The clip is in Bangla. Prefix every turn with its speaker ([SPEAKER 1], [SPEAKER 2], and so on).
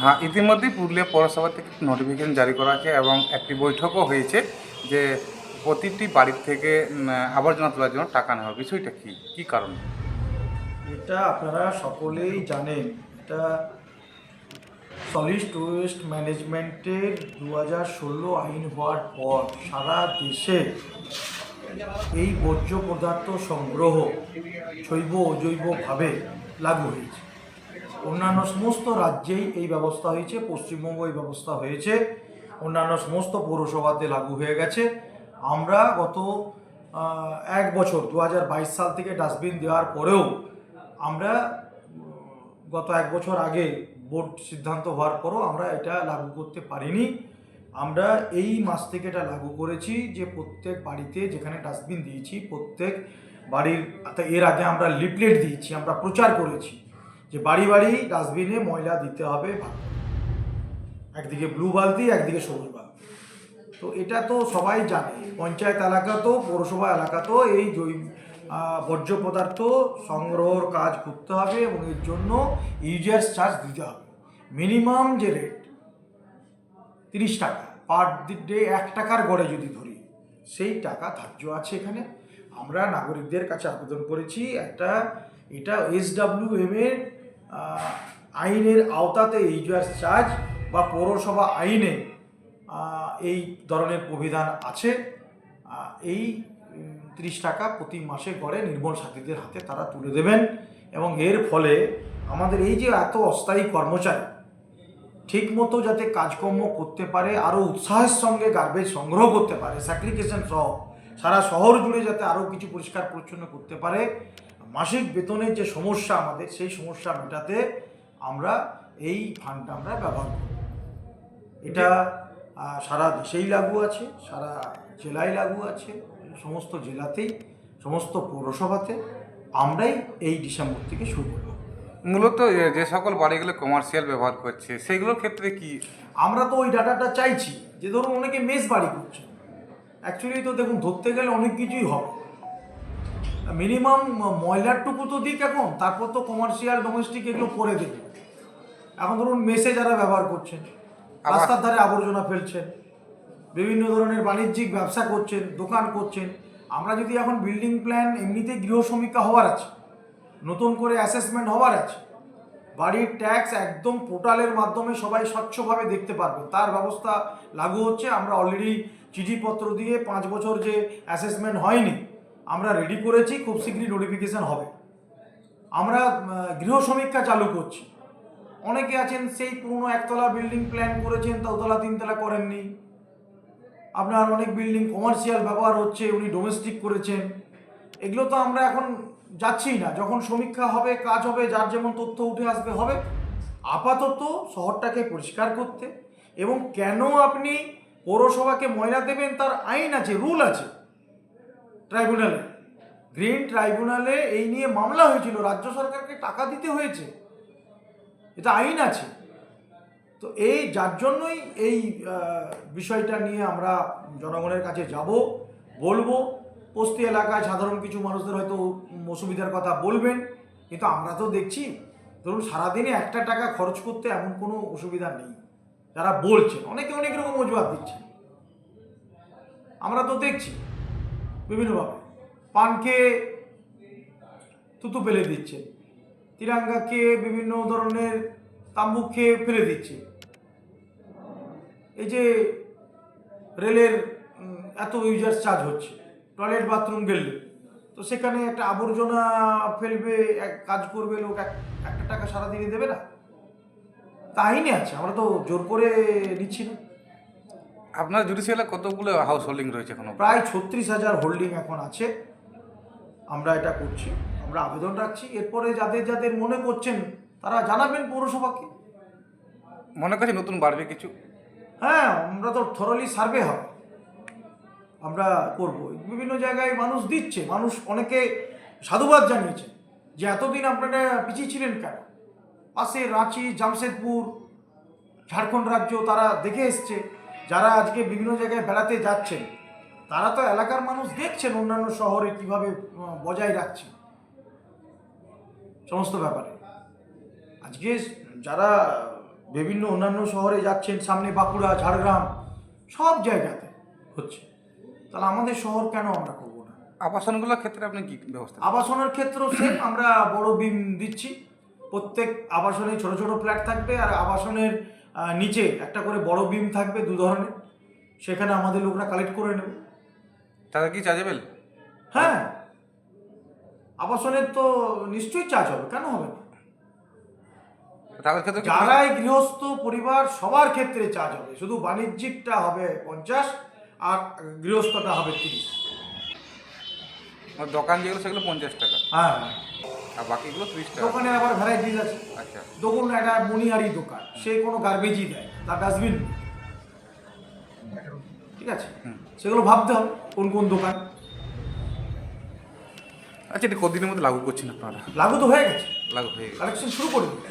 [SPEAKER 1] হ্যাঁ ইতিমধ্যেই পুরুলিয়া পৌরসভা থেকে নোটিফিকেশন জারি করা আছে এবং একটি বৈঠকও হয়েছে যে প্রতিটি বাড়ির থেকে আবর্জনা তোলার জন্য টাকা নেওয়া বিষয়টা কী? কী কারণ?
[SPEAKER 2] এটা আপনারা সকলেই জানেন। এটা সলিড ওয়েস্ট ম্যানেজমেন্টের দু হাজার ষোলো আইন হওয়ার পর সারা দেশে এই বর্জ্য পদার্থ সংগ্রহ জৈব অজৈবভাবে লাগু হয়েছে। অন্যান্য সমস্ত রাজ্যেই এই ব্যবস্থা হয়েছে, পশ্চিমবঙ্গ এই ব্যবস্থা হয়েছে। অন্যান্য সমস্ত পৌরসভাতে লাগু হয়ে গেছে। আমরা গত এক বছর দু হাজার বাইশ সাল থেকে ডাস্টবিন দেওয়ার পরেও আমরা গত এক বছর আগে বোর্ড সিদ্ধান্ত হওয়ার পরও আমরা এটা লাগু করতে পারিনি। আমরা এই মাস থেকে এটা লাগু করেছি যে প্রত্যেক বাড়িতে যেখানে ডাস্টবিন দিয়েছি, প্রত্যেক বাড়ির এর আগে আমরা লিপলেট দিয়েছি, আমরা প্রচার করেছি। যে বাড়ি বাড়ি ডাস্টবিনে ময়লা দিতে হবে একদিকে ব্লু বালতি, একদিকে সবুজ বালতি। তো এটা তো সবাই জানে, পঞ্চায়েত এলাকাতেও পৌরসভা এলাকাতেও এই জৈব বর্জ্য পদার্থ সংগ্রহর কাজ করতে হবে এবং এর জন্য ইউজার্স চার্জ দিতে হবে। মিনিমাম যে রেট তিরিশ টাকা। পার ডে এক টাকার গড়ে যদি ধরি, সেই টাকা ধার্য আছে এখানে। আমরা নাগরিকদের কাছে আবেদন করেছি, একটা, এটা এস ডাব্লিউ এম এর আইনের আওতাতে ইউজার্স চার্জ বা পৌরসভা আইনে এই ধরনের প্রবিধান আছে। এই ত্রিশ টাকা প্রতি মাসে গড়ে নির্মল সাথীদের হাতে তারা তুলে দেবেন এবং এর ফলে আমাদের এই যে এত অস্থায়ী কর্মচারী, ঠিকমতো যাতে কাজকর্ম করতে পারে, আরও উৎসাহের সঙ্গে গার্বেজ সংগ্রহ করতে পারে স্যাক্রিফিকেশন সহ সারা শহর জুড়ে যাতে আরও কিছু পরিষ্কার পরিচ্ছন্ন করতে পারে মাসিক বেতনের যে সমস্যা আমাদের সেই সমস্যা মেটাতে আমরা এই ফান্ডটা আমরা ব্যবহার করি। এটা সারা দেশেই লাগু আছে সারা জেলায় লাগু আছে সমস্ত জেলাতেই সমস্ত পৌরসভাতে আমরাই এই ডিসেম্বর থেকে শুরু করব
[SPEAKER 1] মূলত যে সকল বাড়িগুলো কমার্শিয়াল ব্যবহার করছে সেগুলোর ক্ষেত্রে কি?
[SPEAKER 2] আমরা তো ওই ডাটাটা চাইছি যে ধরুন অনেকে মেস বাড়ি করছে। অ্যাকচুয়ালি তো দেখুন ধরতে গেলে অনেক কিছুই হবে। মিনিমাম ময়লারটুকু তো দিক এখন তারপর তো কমার্শিয়াল ডোমেস্টিক এগুলো করে দেবে। এখন ধরুন মেসে যারা ব্যবহার করছেন রাস্তার ধারে আবর্জনা ফেলছেন বিভিন্ন ধরনের বাণিজ্যিক ব্যবসা করছেন দোকান করছেন। আমরা যদি এখন বিল্ডিং প্ল্যান এমনিতে গৃহ সমীক্ষা হওয়ার আছে নতুন করে অ্যাসেসমেন্ট হওয়ার আছে বাড়ির ট্যাক্স একদম পোর্টালের মাধ্যমে সবাই স্বচ্ছভাবে দেখতে পারবে। তার ব্যবস্থা লাগু হচ্ছে আমরা অলরেডি চিঠিপত্র দিয়ে পাঁচ বছর যে অ্যাসেসমেন্ট হয়নি আমরা রেডি করেছি, খুব শীঘ্রই নোটিফিকেশন হবে। আমরা গৃহ সমীক্ষা চালু করছি। অনেকে আছেন, সেই পুরনো একতলা বিল্ডিং প্ল্যান করেছেন দোতলা তিনতলা করেননি। আপনার অনেক বিল্ডিং কমার্শিয়াল ব্যবহার হচ্ছে, উনি ডোমেস্টিক করেছেন। এগুলো তো আমরা এখন যাচ্ছিই না। যখন সমীক্ষা হবে, কাজ হবে, যার যেমন তথ্য উঠে আসবে, হবে। আপাতত শহরটাকে পরিষ্কার করতে এবং কেন আপনি পৌরসভাকে ময়লা দেবেন, তার আইন আছে, রুল আছে। ট্রাইব্যুনালে। গ্রিন ট্রাইব্যুনালে এই নিয়ে মামলা হয়েছিল, রাজ্য সরকারকে টাকা দিতে হয়েছে। এটা আইন আছে। তো এই, যার জন্যই এই বিষয়টা নিয়ে আমরা জনগণের কাছে যাব, বলব। বস্তি এলাকায় সাধারণ কিছু মানুষদের হয়তো অসুবিধার কথা বলবেন, কিন্তু আমরা তো দেখছি, ধরুন সারাদিনে একটা টাকা খরচ করতে এমন কোনো অসুবিধা নেই। যারা বলছেন, অনেকে অনেক রকম অজুহাত দিচ্ছেন। আমরা তো দেখছি। বিভিন্নভাবে পান খেয়ে থুতু ফেলে দিচ্ছে। তিরাঙ্গা খেয়ে বিভিন্ন ধরনের তাম্বুক খেয়ে ফেলে দিচ্ছে। এই যে রেলের এত ইউজার চার্জ হচ্ছে। টয়লেট বাথরুম গেলে তো সেখানে একটা আবর্জনা ফেলবে, এক কাজ করবে লোক, এক, একটা টাকা সারা সারাদিনে দেবে না? তা আইনে আছে, আমরা তো জোর করে নিচ্ছি না।
[SPEAKER 1] আপনার জুডিশিয়ালে কতগুলো হাউস হোল্ডিং রয়েছে এখনও?
[SPEAKER 2] প্রায় ছত্রিশ হাজার হোল্ডিং এখন আছে। আমরা এটা করছি। আমরা আবেদন রাখছি। এরপরে যাদের যাদের মনে করছেন তারা জানাবেন পৌরসভাকে।
[SPEAKER 1] মনে করছে নতুন বাড়বে কিছু?
[SPEAKER 2] হ্যাঁ আমরা তো থরলি সার্ভে হবে। আমরা করব। বিভিন্ন জায়গায় মানুষ দিচ্ছে। মানুষ অনেকে সাধুবাদ জানিয়েছে যে এতদিন আপনারা পিছিয়ে ছিলেন কেন? পাশে রাঁচি জামশেদপুর ঝাড়খণ্ড রাজ্য তারা দেখে এসছে। যারা আজকে বিভিন্ন জায়গায় বেড়াতে যাচ্ছেন তারা তো এলাকার মানুষ দেখছেন অন্যান্য শহরে কীভাবে বজায় রাখছে। সমস্ত ব্যাপারে। আজকে যারা বিভিন্ন অন্যান্য শহরে যাচ্ছেন সামনে বাঁকুড়া ঝাড়গ্রাম সব জায়গাতে হচ্ছে। তাহলে আমাদের শহর কেন আমরা করব না?
[SPEAKER 1] আবাসনগুলোর ক্ষেত্রে আপনি কি ব্যবস্থা
[SPEAKER 2] আবাসনের ক্ষেত্রেও সেম আমরা বড় বিম দিচ্ছি। প্রত্যেক আবাসনে ছোট ছোট ফ্ল্যাট থাকবে আর আবাসনের নিচে একটা করে বড় বিম থাকবে দু ধরনের। সেখানে আমাদের লোকরা কালেক্ট করে নেবে।
[SPEAKER 1] তাদের কি চার্জেবেল
[SPEAKER 2] হ্যাঁ। আবাসনের তো নিশ্চয়ই চার্জ হবে কেন হবে
[SPEAKER 1] তাদের ক্ষেত্রে
[SPEAKER 2] যারাই গৃহস্থ পরিবার সবার ক্ষেত্রে চার্জ হবে। শুধু বাণিজ্যিকটা হবে পঞ্চাশ আর গৃহস্থটা হবে তিরিশ।
[SPEAKER 1] দোকান যেগুলো সেগুলো পঞ্চাশ টাকা।
[SPEAKER 2] হ্যাঁ।
[SPEAKER 1] আর বাকিগুলো ত্রিশ টাকা।
[SPEAKER 2] দোকানে আবার ভ্যারাইটিস আছে।
[SPEAKER 1] আচ্ছা।
[SPEAKER 2] দেখুন একটা মনিহারি দোকান। সে কোনো গার্বেজই দেয় তার ডাস্টবিন ঠিক আছে। সেগুলো ভাবতে হবে কোন কোন দোকান।
[SPEAKER 1] আচ্ছা এটা কতদিনের মধ্যে লাগু করছেন আপনারা?
[SPEAKER 2] লাগু তো হয়ে গেছে।
[SPEAKER 1] লাগু হয়ে গেছে।
[SPEAKER 2] কালেকশন শুরু করে দিয়েছে।